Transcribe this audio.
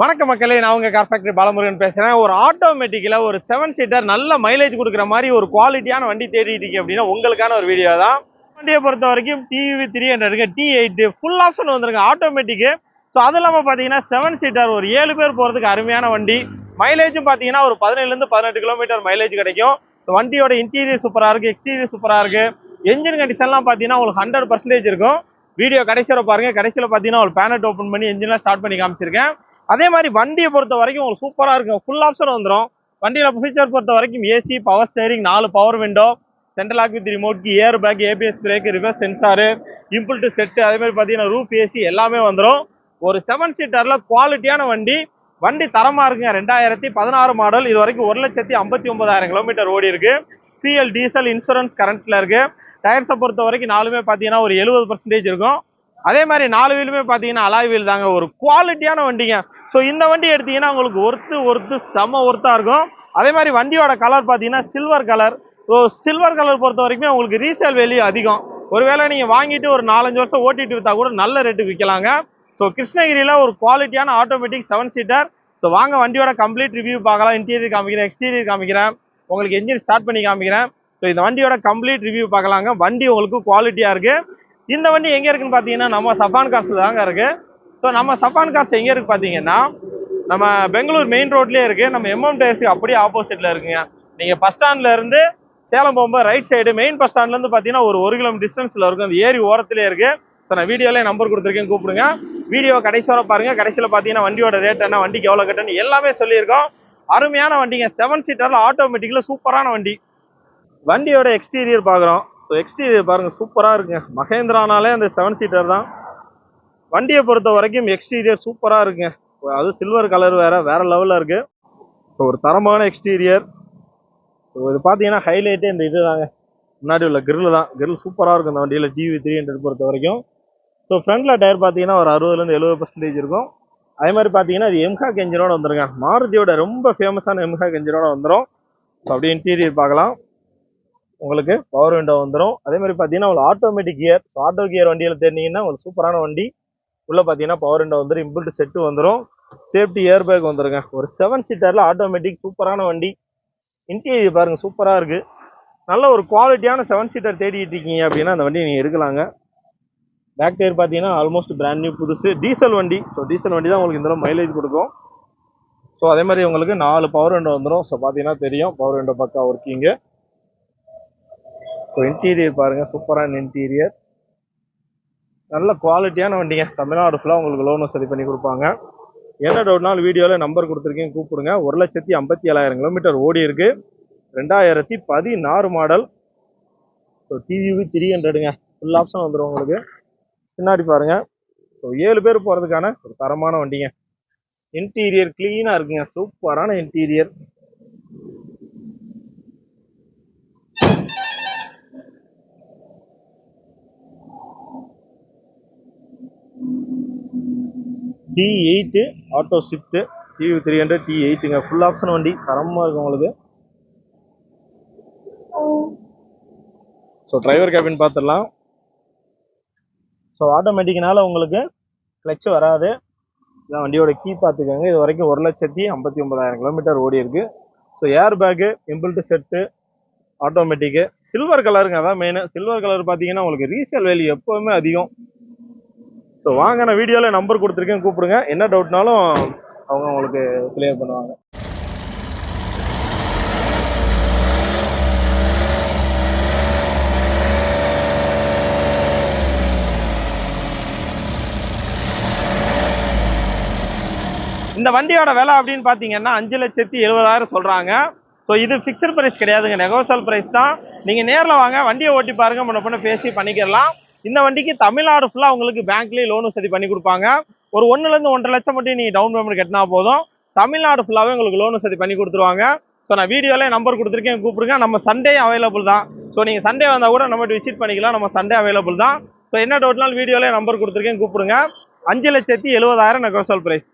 வணக்க மக்களே நான் உங்கள் கார் ஃபேக்டரி பாலமுருகன் பேசுகிறேன் ஒரு ஆட்டோமேட்டிக்கில் ஒரு செவன் சீட்டர் நல்ல மைலேஜ் கொடுக்குற மாதிரி ஒரு குவாலிட்டியான வண்டி தேடிட்டீங்க அப்படின்னா உங்களுக்கான ஒரு வீடியோ தான். வண்டியை பொறுத்த வரைக்கும் டிவி த்ரீ ஹண்ட்ரடுக்கு டி எயிட்டு ஃபுல் ஆப்ஷன் வந்துருங்க ஆட்டோமேட்டிக்கு ஸோ அது இல்லாமல் பார்த்தீங்கன்னா செவன் சீட்டர் ஒரு ஏழு பேர் போகிறதுக்கு அருமையான வண்டி. மைலேஜும் பார்த்தீங்கன்னா ஒரு பதினேழுலேருந்து பதினெட்டு கிலோமீட்டர் மைலேஜ் கிடைக்கும். வண்டியோட இன்டீரியர் சூப்பராக இருக்குது எக்ஸ்டீரியர் சூப்பராக இருக்குது என்ஜின் கண்டிஷன்லாம் பார்த்தீங்கன்னா உங்களுக்கு ஹண்ட்ரட் பர்சன்டேஜ் இருக்கும். வீடியோ கடைசியில் பாருங்கள் கடைசியில் பார்த்தீங்கன்னா ஒரு பேனட் ஓப்பன் பண்ணி என்ஜின்லாம் ஸ்டார்ட் பண்ணி காமிச்சிருக்கேன். அதே மாதிரி வண்டியை பொறுத்த வரைக்கும் உங்களுக்கு சூப்பராக இருக்கும். ஃபுல் ஆப்ஷன் வந்துடும் வண்டியில் ஃபீச்சர் பொறுத்த வரைக்கும் ஏசி பவர் ஸ்டேரிங் நாலு power window central lock with ரிமோட்க்கு air bag ABS brake reverse sensor inbuilt set அதே மாதிரி பார்த்தீங்கன்னா ரூப் ஏசி எல்லாமே வந்துடும் ஒரு செவன் சீட்டரில் குவாலிட்டியான வண்டி. வண்டி தரமாக இருக்குங்க. ரெண்டாயிரத்தி பதினாறு மாடல் இது வரைக்கும் ஒரு லட்சத்தி ஐம்பத்தி ஒன்பதாயிரம் கிலோமீட்டர் ஓடி இருக்கு. பிஎல் டீசல் இன்சூரன்ஸ் கரண்ட்டில் இருக்கு. டயர்ஸை பொறுத்த வரைக்கும் நாலுமே பார்த்தீங்கன்னா ஒரு எழுபது பர்சன்டேஜ் இருக்கும். அதே மாதிரி நாலு வீலுமே பார்த்தீங்கன்னா அலாய் வீல் தாங்க. ஒரு குவாலிட்டியான வண்டிங்க. ஸோ இந்த வண்டி எடுத்தீங்கன்னா உங்களுக்கு ஒர்த்து ஒர்த்து செம ஒர்த்தாக இருக்கும். அதே மாதிரி வண்டியோட கலர் பார்த்தீங்கன்னா silver colour so silver colour பொறுத்த வரைக்கும் உங்களுக்கு ரீசேல் வேல்யூ அதிகம். ஒருவேளை நீங்கள் வாங்கிட்டு ஒரு நாலஞ்சு வருஷம் ஓட்டிட்டு விற்றா கூட நல்ல ரேட்டுக்கு விற்கலாங்க ஸோ கிருஷ்ணகிரியில் ஒரு குவாலிட்டியான ஆட்டோமேட்டிக் செவன் சீட்டர் ஸோ வாங்க வண்டியோட கம்ப்ளீட் ரிவ்யூ பார்க்கலாம். இன்டீரியர் காமிக்கிறேன் எக்ஸ்டீரியர் காமிக்கிறேன். உங்களுக்கு என்ஜின் ஸ்டார்ட் பண்ணி காமிக்கிறேன். ஸோ இந்த வண்டியோட கம்ப்ளீட் ரிவ்யூ பார்க்கலாங்க. வண்டி உங்களுக்கு குவாலிட்டியாக இருக்குது இந்த வண்டி எங்கே இருக்குன்னு பார்த்தீங்கன்னா நம்ம சஃபான் காசு தாங்க இருக்குது ஸோ நம்ம சஃபான் காசு எங்கே இருக்குது பார்த்தீங்கன்னா நம்ம பெங்களூர் மெயின் ரோட்லேயே இருக்குது நம்ம எம்எம் டேஸ்க்கு அப்படியே ஆப்போசிட்டில் இருக்குங்க. நீங்கள் பஸ் ஸ்டாண்ட்ல இருந்து சேலம் போகும்போது ரைட் சைடு மெயின் பஸ் ஸ்டாண்ட்லேருந்து பார்த்தீங்கன்னா ஒரு ஒரு கிலோமீட்டர் டிஸ்டன்ஸில் இருக்கும். அந்த ஏரி ஓரத்துலேயே இருக்குது ஸோ நான் வீடியோலேயே நம்பர் கொடுத்துருக்கேன். கூப்பிடுங்க. வீடியோ கடைசி வர பாருங்கள் கடைசியில் பார்த்தீங்கன்னா வண்டியோட ரேட் என்ன வண்டிக்கு எவ்வளோ கட்டணும் எல்லாமே சொல்லியிருக்கோம். அருமையான வண்டிங்க. செவன் சீட்டரில் ஆட்டோமேட்டிக்கில் சூப்பரான வண்டி. வண்டியோட எக்ஸ்டீரியர் பார்க்குறோம் ஸோ எக்ஸ்டீரியர் பாருங்க. சூப்பராக இருக்குங்க. மகேந்திரானாலே அந்த செவன் சீட்டர் தான். வண்டியை பொறுத்த வரைக்கும் எக்ஸ்டீரியர் சூப்பராக இருக்குங்க. அது சில்வர் கலர் வேறு வேறு லெவலில் இருக்குது ஸோ ஒரு தரமான எக்ஸ்டீரியர் ஸோ இது பார்த்தீங்கன்னா ஹைலைட்டே இந்த இது தாங்க முன்னாடி உள்ள கிரில் தான். கிரில் சூப்பராக இருக்கும் இந்த வண்டியில் டிவி த்ரீ ஹண்ட்ரட் பொறுத்த வரைக்கும். ஸோ ஃப்ரண்டில் டயர் பார்த்தீங்கன்னா ஒரு அறுபதுலேருந்து எழுபது பர்சன்டேஜ் இருக்கும். அதே மாதிரி பார்த்தீங்கன்னா அது எம்ஹாக் என்ஜினோட வந்துருங்க மாருதியோட ரொம்ப ஃபேமஸான எம்ஹாக் என்ஜினோட வந்துடும் ஸோ அப்படியே இன்டீரியர் பார்க்கலாம். உங்களுக்கு பவர் விண்டோ வந்துடும் அதே மாதிரி பார்த்தீங்கன்னா உங்களுக்கு automatic gear so auto gear வண்டியில் தெரிஞ்சிங்கன்னா உங்களுக்கு சூப்பரான வண்டி. உள்ளே பார்த்தீங்கன்னா பவர் விண்டோ வந்துடும் இம்பிள்ட் செட்டு வந்துடும் சேஃப்டி ஏர் பேக் வந்துருங்க. ஒரு செவன் சீட்டரில் ஆட்டோமேட்டிக் சூப்பரான வண்டி. இன்டீரியர் பாருங்கள் சூப்பராக இருக்குது நல்ல ஒரு குவாலிட்டியான செவன் சீட்டர் தேடிட்டு இருக்கீங்க அப்படின்னா அந்த வண்டி நீங்கள் எடுக்கலாங்க. பேக் டயர் பார்த்தீங்கன்னா ஆல்மோஸ்ட் பிராண்ட் நியூ புதுசு. டீசல் வண்டி. ஸோ டீசல் வண்டி தான் உங்களுக்கு இந்த மைலேஜ் கொடுக்கும். ஸோ அதே மாதிரி உங்களுக்கு நாலு பவர் விண்டோ வந்துடும் ஸோ பார்த்தீங்கன்னா தெரியும் பவர் விண்டோ பக்கா ஒர்க்கிங்கு ஸோ இன்டீரியர் பாருங்கள் சூப்பரான இன்டீரியர் நல்ல குவாலிட்டியான வண்டிங்க. தமிழ்நாடு ஃபுல்லாக உங்களுக்கு லோனும் சரி பண்ணி கொடுப்பாங்க. என்ன டவுட்னாலும் வீடியோவில் நம்பர் கொடுத்துருக்கீங்க கூப்பிடுங்க. ஒரு லட்சத்தி ஐம்பத்தி ஏழாயிரம் கிலோமீட்டர் ஓடி இருக்கு. ரெண்டாயிரத்தி பதினாறு மாடல் ஸோ டிவி த்ரீ ஹண்ட்ரடுங்க ஃபுல் ஆப்ஷன் வந்துடும் உங்களுக்கு. பின்னாடி பாருங்க. ஸோ ஏழு பேர் போகிறதுக்கான ஒரு தரமான வண்டிங்க. இன்டீரியர் க்ளீனாக இருக்குங்க. சூப்பரான interior T eight auto shift TUV three hundred T எயிட்டுங்க full option வண்டி தரமாக இருக்கும் உங்களுக்கு. ஸோ டிரைவர் கேபின் பார்த்துடலாம் ஸோ ஆட்டோமேட்டிக்னால உங்களுக்கு கிளச் வராது. இதான் வண்டியோட கீ பார்த்துக்கோங்க இது வரைக்கும் ஒரு லட்சத்தி ஐம்பத்தி ஒன்பதாயிரம் கிலோமீட்டர் ஓடி இருக்கு. So air bag inbuilt set automatic silver கலருங்க அதான் மெயினு சில்வர் கலர் பார்த்தீங்கன்னா உங்களுக்கு ரீசேல் வேல்யூ எப்போவுமே அதிகம். ஸோ வாங்க நான் வீடியோவில் நம்பர் கொடுத்துருக்கேன் கூப்பிடுங்க. என்ன டவுட்னாலும் அவங்க உங்களுக்கு கிளியர் பண்ணுவாங்க. இந்த வண்டியோட விலை அப்படின்னு பார்த்தீங்கன்னா அஞ்சு லட்சத்தி எழுபதாயிரம் சொல்கிறாங்க ஸோ இது ஃபிக்ஸட் ப்ரைஸ் கிடையாதுங்க. நெகோசியல் ப்ரைஸ் தான். நீங்கள் நேரில் வாங்க வண்டியை ஓட்டி பாருங்க முன்ன பண்ண பேசி பண்ணிக்கிடலாம். இந்த வண்டிக்கு தமிழ்நாடு ஃபுல்லாக உங்களுக்கு பேங்க்லேயே லோன் வசதி பண்ணி கொடுப்பாங்க. ஒரு ஒன்றுலேருந்து ஒன்றரை லட்சம் மட்டும் நீங்கள் டவுன் பேமெண்ட் கட்டினா போதும். தமிழ்நாடு ஃபுல்லாகவே உங்களுக்கு லோன் வசதி பண்ணி கொடுத்துருவாங்க. ஸோ நான் வீடியோவில் நம்பர் கொடுத்துருக்கேன் கூப்பிடுங்க. நம்ம சண்டே அவைலபிள் தான். ஸோ நீங்கள் சண்டே வந்தால் கூட நம்ம விசிட் பண்ணிக்கலாம். நம்ம சண்டே அவைலபிள் தான். ஸோ என்ன டவுட்னாலும் வீடியோவில் நம்பர் கொடுத்துருக்கேன் கூப்பிடுங்க. அஞ்சு லட்சத்தி எழுபதாயிரம் நெகோசியல் ப்ரைஸ்